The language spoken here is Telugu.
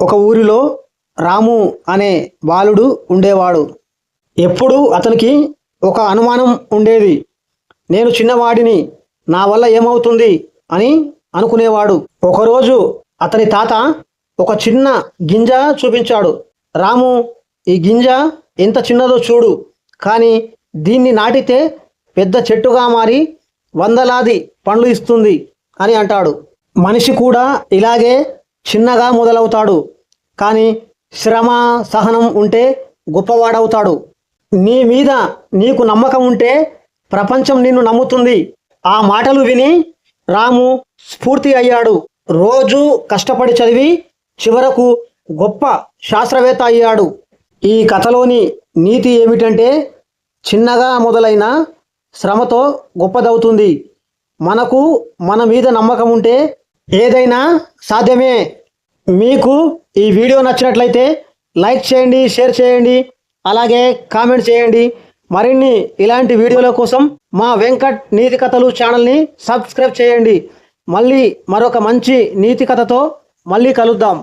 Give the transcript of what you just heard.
ఒక ఊరిలో రాము అనే బాలుడు ఉండేవాడు. ఎప్పుడూ అతనికి ఒక అనుమానం ఉండేది. నేను చిన్నవాడిని నా వల్ల ఏమవుతుంది అని అనుకునేవాడు. ఒకరోజు అతని తాత ఒక చిన్న గింజ చూపించాడు. రాము ఈ గింజ ఎంత చిన్నదో చూడు కానీ దీన్ని నాటితే పెద్ద చెట్టుగా మారి వందలాది పండ్లు ఇస్తుంది అని అంటాడు. మనిషి కూడా ఇలాగే చిన్నగా మొదలవుతాడు. కానీ శ్రమ సహనం ఉంటే గొప్పవాడవుతాడు. నీ మీద నీకు నమ్మకం ఉంటే ప్రపంచం నిన్ను నమ్ముతుంది. ఆ మాటలు విని రాము స్ఫూర్తి అయ్యాడు. రోజు కష్టపడి చదివి చివరకు గొప్ప శాస్త్రవేత్త అయ్యాడు. ఈ కథలోని నీతి ఏమిటంటే చిన్నగా మొదలైన శ్రమతో గొప్పదవుతుంది. మనకు మన మీద నమ్మకం ఉంటే ఏదైనా సాధ్యమే. మీకు ఈ వీడియో నచ్చినట్లయితే లైక్ చేయండి షేర్ చేయండి అలాగే కామెంట్ చేయండి. మరిన్ని ఇలాంటి వీడియోల కోసం మా వెంకట్ నీతి కథలు ఛానల్ని సబ్స్క్రైబ్ చేయండి. మళ్ళీ మరొక మంచి నీతి కథతో మళ్ళీ కలుద్దాం.